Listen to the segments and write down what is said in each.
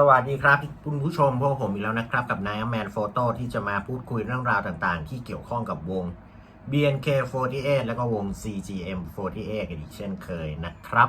สวัสดีครับคุณผู้ชมพวกผมอีกแล้วนะครับ กับนายแมนโฟโต้ที่จะมาพูดคุยเรื่องราวต่างๆ ที่เกี่ยวข้องกับวง BNK48 แล้วก็วง CGM48 กันอีกเช่นเคยนะครับ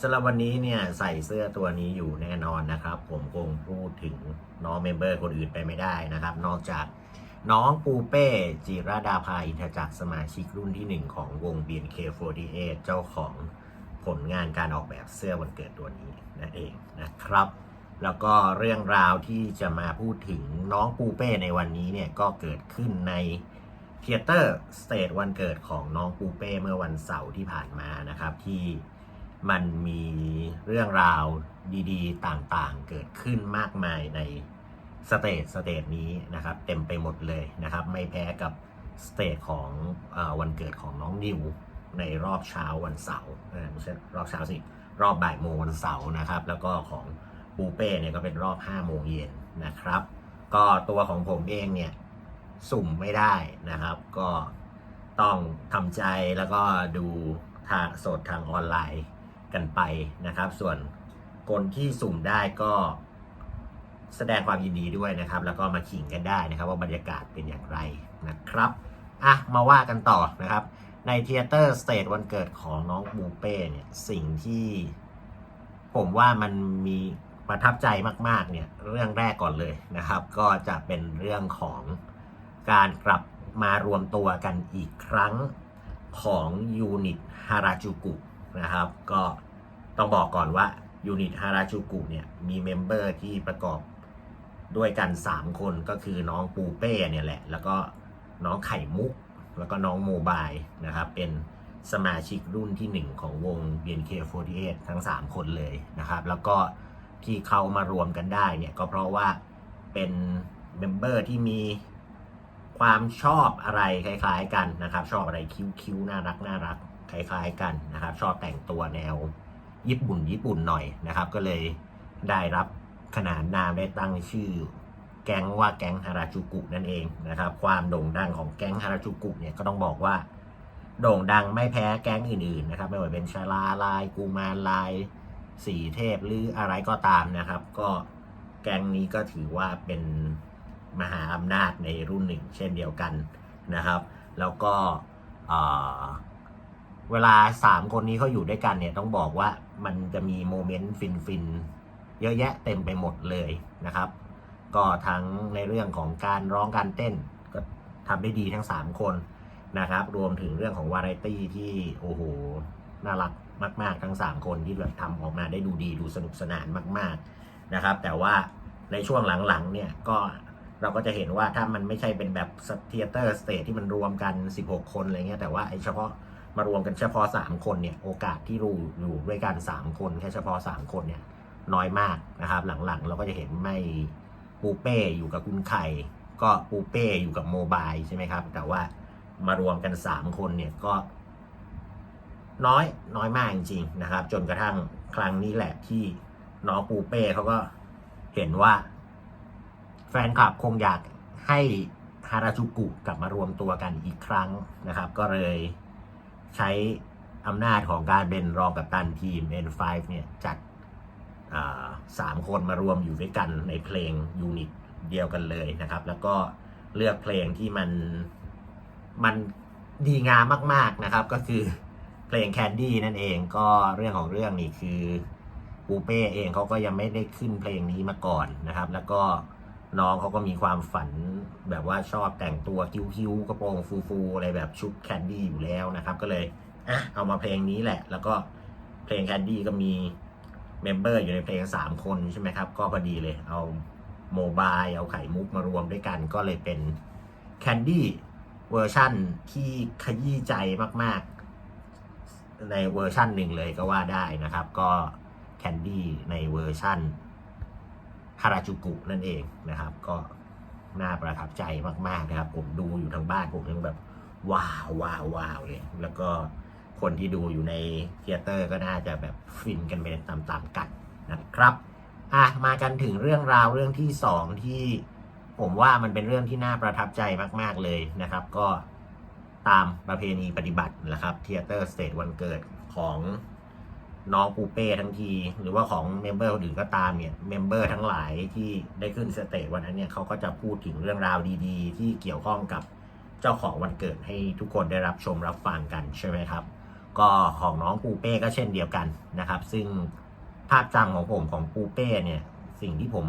สำหรับวันนี้เนี่ยใส่เสื้อตัวนี้อยู่แน่นอนนะครับ ผมคงพูดถึงน้องเมมเบอร์คนอื่นไปไม่ได้นะครับ นอกจากน้องปูเป้จิราดาภาอินทจักรสมาชิกรุ่นที่ 1 ของวง BNK48 เจ้าของผลงานการออกแบบเสื้อวันเกิดตัวนี้นั่นเองนะครับ แล้วก็เรื่องราวที่จะมาพูดถึงน้องปูเป้ในวันนี้เนี่ยก็เกิดขึ้นในเทเตอร์สเตจวันเกิดของน้องปูเป้เมื่อวันเสาร์ที่ผ่านมานะครับ ที่มันมีเรื่องราวดีๆ ต่างๆ เกิดขึ้นมากมายในสเตจสเตจนี้นะครับ เต็มไปหมดเลยนะครับ ไม่แพ้กับสเตจของอวันเกิดของน้องนิวในรอบเช้าวันเสาร์ออไม่ใช่รอบเช้าสิรอบบ่ายโมงวันเสาร์นะครับ แล้วก็ของ ปูเป้เนี่ยก็เป็นรอบ5โมงเย็นนะครับ ก็ตัวของผมเองเนี่ยสุ่มไม่ได้นะครับ ก็ต้องทำใจแล้วก็ดูทางสดทางออนไลน์กันไปนะครับ ส่วนคนที่สุ่มได้ก็แสดงความยินดีด้วยนะครับ แล้วก็มาขิงกันได้นะครับ ว่าบรรยากาศเป็นอย่างไรนะครับอะมาว่ากันต่อนะครับ ในเทเตอร์สเตจวันเกิดของน้องบูเป้เนี่ยสิ่งที่ผมว่ามันมี ประทับใจมากๆเนี่ยเรื่องแรกก่อนเลยนะครับ ก็จะเป็นเรื่องของการกลับมารวมตัวกันอีกครั้งของยูนิตฮาราจูกุนะครับ ก็ต้องบอกก่อนว่ายูนิตฮาราจูกุเนี่ยมีเมมเบอร์ที่ประกอบด้วยกัน 3 คนก็คือน้องปูเป้เนี่ยแหละ แล้วก็น้องไข่มุก แล้วก็น้องโมบายนะครับ เป็นสมาชิกรุ่นที่ 1 ของวง BNK48 ทั้ง 3 คนเลยนะครับ แล้วก็ ที่เขามารวมกันได้เนี่ยก็เพราะว่าเป็นเมมเบอร์ที่มีความชอบอะไรคล้าย ๆ กันนะครับ ชอบอะไรคิ้วๆน่ารักน่ารักคล้ายๆ กันนะครับ ชอบแต่งตัวแนวญี่ปุ่นญี่ปุ่นหน่อยนะครับ ก็เลยได้รับขนานนามได้ตั้งชื่อ แก๊งว่าแก๊งฮาราจูกุนั่นเองนะครับ ความโด่งดังของแก๊งฮาราจูกุเนี่ยก็ต้องบอกว่า โด่งดังไม่แพ้แก๊งอื่นๆนะครับ ไม่ว่าเป็นชาลาลายกูมารลาย สีเทพหรืออะไรก็ตามนะครับ ก็แก๊งนี้ก็ถือว่าเป็นมหาอำนาจในรุ่นหนึ่ง เช่นเดียวกันนะครับ แล้วก็เวลาสามคนนี้เขาอยู่ด้วยกันเนี่ยต้องบอกว่ามันจะมีโมเมนต์ฟินๆเยอะแยะเต็มไปหมดเลยนะครับ ก็ทั้งในเรื่องของการร้องการเต้นก็ทำได้ดีทั้ง 3 คนนะครับ รวมถึงเรื่องของวาไรตี้ที่โอ้โหน่ารัก มาก ๆ ทั้ง 3 คนที่แบบทำออกมาได้ดูดีดูสนุกสนานมาก ๆนะครับ แต่ว่าในช่วงหลัง ๆ เนี่ยก็เราก็จะเห็นว่าถ้ามันไม่ใช่เป็นแบบเทเตอร์สเตทที่มันรวมกัน 16 คนอะไรเงี้ยแต่ว่าไอ้เฉพาะมารวมกันเฉพาะ 3 คนเนี่ยโอกาสที่รู้อยู่ด้วยกัน 3 คนแค่เฉพาะ 3 คนเนี่ยน้อยมากนะครับ หลังๆ เราก็จะเห็นไม่ปูเป้อยู่กับคุณไข่ก็ปูเป้อยู่กับโมบายใช่ไหมครับ แต่ว่ามารวมกัน 3 คนเนี่ยก็ น้อยน้อยมากจริงๆนะครับ จนกระทั่งครั้งนี้แหละที่น้องปูเป้เขาก็เห็นว่า แฟนคลับคงอยากให้ฮาราจูกุกลับมารวมตัวกันอีกครั้งนะครับ ก็เลยใช้อำนาจของการเป็นรองกัปตันทีม N5 เนี่ยจัดสามคนมารวมอยู่ด้วยกันในเพลงยูนิตเดียวกันเลยนะครับ แล้วก็เลือกเพลงที่มันมันดีงามมาก ๆนะครับ ก็คือ เพลงแคนดี้นั่นเองก็เรื่องของเรื่องนี่คือปูเป้เองเขาก็ยังไม่ได้ขึ้นเพลงนี้มาก่อนนะครับ แล้วก็น้องเขาก็มีความฝันแบบว่าชอบแต่งตัวคิ้วๆกระโปรงฟูๆอะไรแบบชุดแคนดี้อยู่แล้วนะครับ ก็เลยอะเอามาเพลงนี้แหละ แล้วก็เพลงแคนดี้ก็มีเมมเบอร์อยู่ในเพลง 3 คนใช่ไหมครับ ก็พอดีเลยเอาโมบายเอาไข่มุกมารวมด้วยกัน ก็เลยเป็นแคนดี้เวอร์ชั่นที่ขยี้ใจมากๆ ในเวอร์ชั่นหนึ่งเลยก็ว่าได้นะครับ ก็แคนดี้ในเวอร์ชั่นฮาราจูกุนั่นเองนะครับ ก็น่าประทับใจมากๆนะครับ ผมดูอยู่ทางบ้านผมยังแบบว้าวว้าวว้าวเลยแล้วก็คนที่ดูอยู่ในเทเตอร์ก็น่าจะแบบฟินกันไปตามๆกันนะครับอะมากันถึงเรื่องราวเรื่องที่สองที่ผมว่ามันเป็นเรื่องที่น่าประทับใจมาก ๆเลยนะครับ ก็ ตามประเพณีปฏิบัตินะครับเทเตอร์สเตทวันเกิดของน้องปูเป้ทั้งที หรือว่าของเมมเบอร์คนอื่นก็ตามเนี่ยเมมเบอร์ทั้งหลายที่ได้ขึ้นสเตจวันนั้นเนี่ยเขาก็จะพูดถึงเรื่องราวดีๆ ที่เกี่ยวข้องกับเจ้าของวันเกิดให้ทุกคนได้รับชมรับฟังกันใช่ไหมครับ ก็ของน้องปูเป้ก็เช่นเดียวกันนะครับ ซึ่งภาพจำของผมของปูเป้เนี่ยสิ่งที่ผม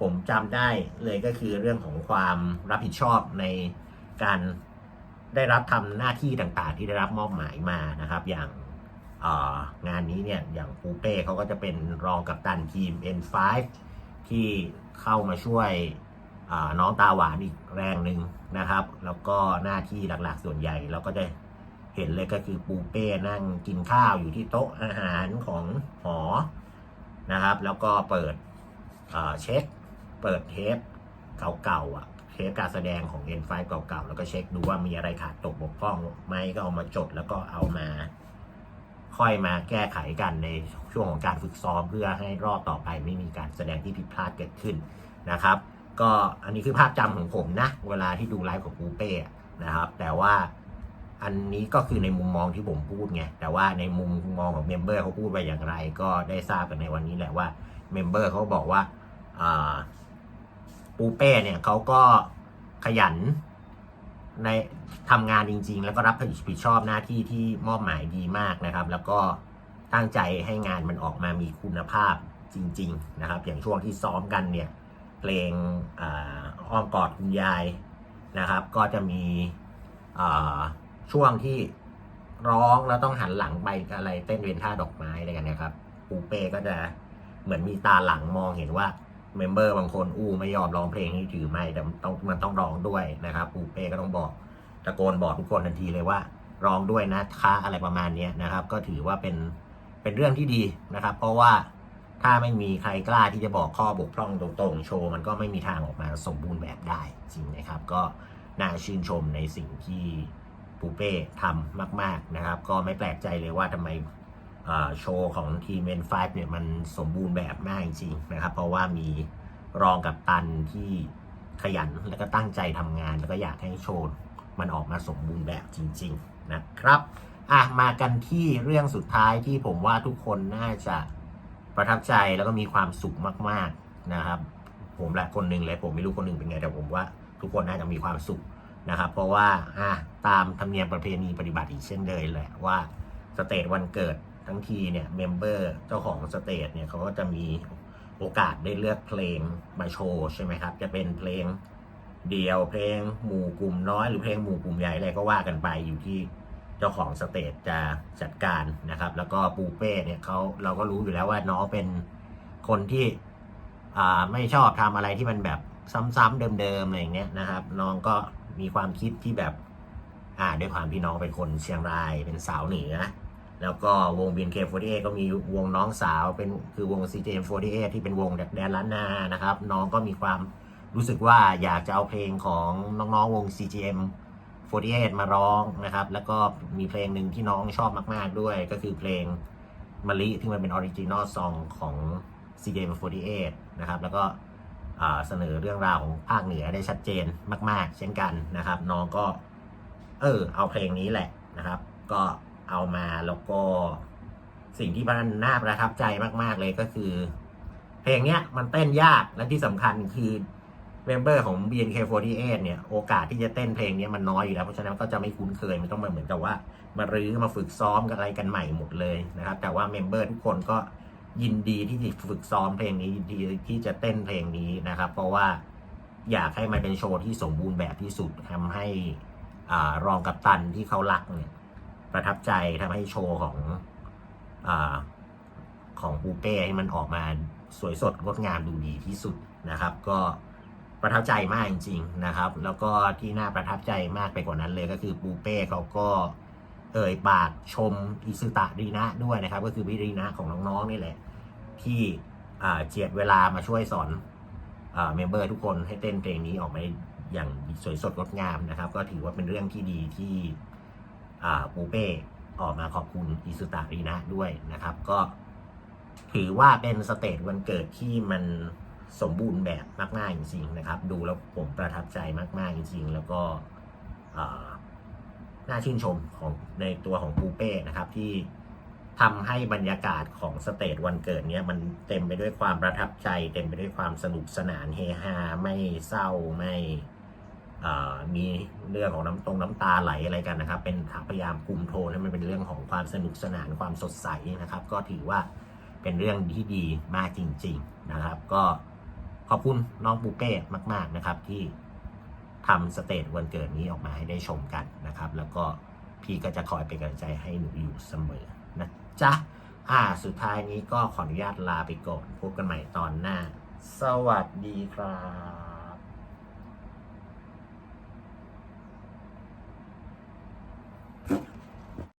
ผมจำได้เลยก็คือเรื่องของความรับผิดชอบในการ ได้รับทำหน้าที่ต่างๆ ที่ได้รับมอบหมายมานะครับ อย่างงานนี้เนี่ยอย่างปูเป้เขาก็จะเป็นรองกัปตันทีม N5 ที่เข้ามาช่วยน้องตาหวานอีกแรงหนึ่งนะครับ แล้วก็หน้าที่หลักๆส่วนใหญ่เราก็จะเห็นเลยก็คือปูเป้นั่งกินข้าวอยู่ที่โต๊ะอาหารของหอนะครับ แล้วก็เปิดเอ่อเช็ค เปิดเทปเก่าๆอะ เทปการแสดงของ N5 เก่าๆ แล้วก็เช็คดูว่ามีอะไรขาดตกบกพร่องไหมก็เอามาจดแล้วก็เอามา ค่อยมาแก้ไขกันในช่วงของการฝึกซ้อมเพื่อให้รอบต่อไปไม่มีการแสดงที่ผิดพลาดเกิดขึ้นนะครับ ก็อันนี้คือภาพจำของผมนะ เวลาที่ดูไลฟ์ของปูเป้นะครับ แต่ว่าอันนี้ก็คือในมุมมองที่ผมพูดไง แต่ว่าในมุมมองของเมมเบอร์เขาพูดไปอย่างไร ก็ได้ทราบกันในวันนี้แหละว่าเมมเบอร์เขาบอกว่าอ่า ปูเป้เนี่ยเขาก็ขยันในทำงานจริง ๆ แล้วก็รับผิดชอบหน้าที่ที่มอบหมายดีมากนะครับ แล้วก็ตั้งใจให้งานมันออกมามีคุณภาพจริง ๆ นะครับ อย่างช่วงที่ซ้อมกันเนี่ยเพลงอ้อมกอดคุณยายนะครับ ก็จะมีช่วงที่ร้องแล้วต้องหันหลังไปอะไรเต้นเวนท่าดอกไม้อะไรกันนะครับปูเป้ก็จะเหมือนมีตาหลังมองเห็นว่า เมมเบอร์บางคนอู้ไม่ยอมร้องเพลงนี้ถือไม่แต่ต้องมันต้องร้องด้วยนะครับปูเป้ก็ต้องบอกตะโกนบอกทุกคนทันทีเลยว่า ร้องด้วยนะคะอะไรประมาณนี้นะครับ ก็ถือว่าเป็นเป็นเรื่องที่ดีนะครับ เพราะว่าถ้าไม่มีใครกล้าที่จะบอกข้อบกพร่องตรงๆ โชว์มันก็ไม่มีทางออกมาสมบูรณ์แบบได้จริงนะครับ ก็น่าชื่นชมในสิ่งที่ปูเป้ทำมาก ๆนะครับ ก็ไม่แปลกใจเลยว่าทำไม โชว์ของทีมเมนไฟเนี่ยมันสมบูรณ์แบบมากจริงๆนะครับ เพราะว่ามีรองกับตันที่ขยันแล้วก็ตั้งใจทำงาน แล้วก็อยากให้โชว์มันออกมาสมบูรณ์แบบจริง ๆนะครับอะมากันที่เรื่องสุดท้ายที่ผมว่าทุกคนน่าจะประทับใจแล้วก็มีความสุขมากๆนะครับ ผมแหละคนหนึ่งเลยผมไม่รู้คนหนึ่งเป็นไงแต่ผมว่าทุกคนน่าจะมีความสุขนะครับ เพราะว่าอะตามธรรมเนียมประเพณีปฏิบัติอีกเช่นเคยแหละว่าสเตจวันเกิด ทั้งทีเนี่ยเมมเบอร์เจ้าของสเตจเนี่ยเขาก็จะมีโอกาสได้เลือกเพลงมาโชว์ใช่ไหมครับ จะเป็นเพลงเดียวเพลงหมู่กลุ่มน้อยหรือเพลงหมู่กลุ่มใหญ่อะไรก็ว่ากันไปอยู่ที่เจ้าของสเตจจะจัดการนะครับ แล้วก็ปูเป้เนี่ยเขาเราก็รู้อยู่แล้วว่าน้องเป็นคนที่อ่าไม่ชอบทำอะไรที่มันแบบซ้ำๆเดิมๆอะไรอย่างเงี้ยนะครับ น้องก็มีความคิดที่แบบอ่าด้วยความที่น้องเป็นคนเชียงรายเป็นสาวเหนือ แล้วก็วง BNK48 ก็มีวงน้องสาวเป็นคือวง CJM48 ที่เป็นวงจากแดนล้านนานะครับ น้องก็มีความรู้สึกว่าอยากจะเอาเพลงของน้องๆวง CGM 48 มาร้องนะครับ แล้วก็มีเพลงหนึ่งที่น้องชอบมาก ๆด้วย ก็คือเพลงมะลิที่มันเป็นออริจินอลซองของ CJM48 นะครับ แล้วก็เสนอเรื่องราวของภาคเหนือได้ชัดเจนมาก ๆ เช่นกันนะครับ น้องก็ เออเอาเพลงนี้แหละนะครับ ก็ เอามาแล้วก็สิ่งที่มันน่าประทับใจมากๆเลยก็คือ เพลงเนี้ยมันเต้นยากและที่สำคัญคือเมมเบอร์ของ BNK48 เนี่ยโอกาสที่จะเต้นเพลงเนี้ยมันน้อยอยู่แล้ว เพราะฉะนั้นก็จะไม่คุ้นเคย มันต้องมาเหมือนกับว่า มารื้อมาฝึกซ้อมกันอะไรกันใหม่หมดเลยนะครับ แต่ว่าเมมเบอร์ทุกคนก็ยินดีที่จะฝึกซ้อมเพลงนี้ยินดีที่จะเต้นเพลงนี้นะครับ เพราะว่าอยากให้มันเป็นโชว์ที่สมบูรณ์แบบที่สุดทำให้อ่ารองกัปตันที่เขารักเนี่ย ประทับใจทำให้โชว์ของอของปูเป้ให้มันออกมาสวยสดงดงามดูดีที่สุดนะครับ ก็ประทับใจมากจริง ๆนะครับ แล้วก็ที่น่าประทับใจมากไปกว่านั้นเลยก็คือปูเป้เขาก็เอ่ยปากชมอิซึตะรีนะด้วยนะครับ ก็คือวิรีนะของน้องๆนี่แหละ ที่เจียดเวลามาช่วยสอนเมมเบอร์ทุกคนให้เต้นเพลงนี้ออกมาอย่างสวยสดงดงามนะครับ ก็ถือว่าเป็นเรื่องที่ดีที่ ปูเป้ออกมาขอบคุณอิสุตารีนะด้วยนะครับ ก็ถือว่าเป็นสเตจวันเกิดที่มันสมบูรณ์แบบมากๆจริงๆนะครับ ดูแล้วผมประทับใจมากๆจริง ๆ แล้วก็น่าชื่นชมของในตัวของปูเป้นะครับที่ทำให้บรรยากาศของสเตจวันเกิดเนี้ยมันเต็มไปด้วยความประทับใจ เต็มไปด้วยความสนุกสนานเฮฮาไม่เศร้าไม่ มีเรื่องของน้ำตรงน้ำตาไหลอะไรกันนะครับ เป็นพยายามคุมโทนให้มันเป็นเรื่องของความสนุกสนานความสดใสนะครับ ก็ถือว่าเป็นเรื่องที่ดีมากจริง ๆนะครับ ก็ขอบคุณน้องปูเป้มาก ๆนะครับที่ทำสเตจวันเกิดนี้ออกมาให้ได้ชมกันนะครับ แล้วก็พี่ก็จะคอยเป็นกำลังใจให้หนูอยู่เสมอนะจ๊ะอ่าสุดท้ายนี้ก็ขออนุญาตลาไปก่อนพบกันใหม่ตอนหน้า สวัสดีครับ